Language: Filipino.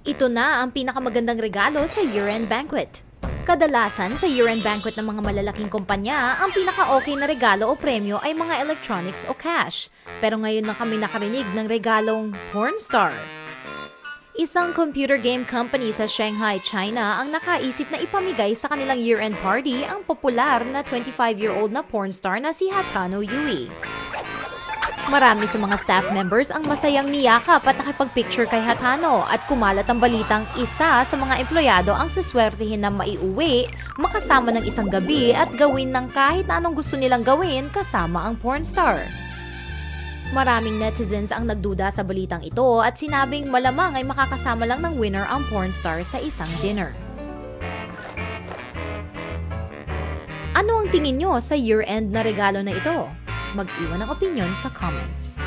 Ito na ang pinakamagandang regalo sa year-end banquet. Kadalasan sa year-end banquet ng mga malalaking kumpanya, ang pinaka-okay na regalo o premyo ay mga electronics o cash. Pero ngayon lang kami nakarinig ng regalong porn star. Isang computer game company sa Shanghai, China ang nakaisip na ipamigay sa kanilang year-end party ang popular na 25-year-old na porn star na si Hatano Yui. Marami sa mga staff members ang masayang niyakap at nakipag-picture kay Hatano at kumalat ang balitang isa sa mga empleyado ang saswertihin na maiuwi, makasama ng isang gabi at gawin ng kahit anong gusto nilang gawin kasama ang porn star. Maraming netizens ang nagduda sa balitang ito at sinabing malamang ay makakasama lang ng winner ang porn star sa isang dinner. Ano ang tingin nyo sa year-end na regalo na ito? mag-iwan ng opinion sa comments.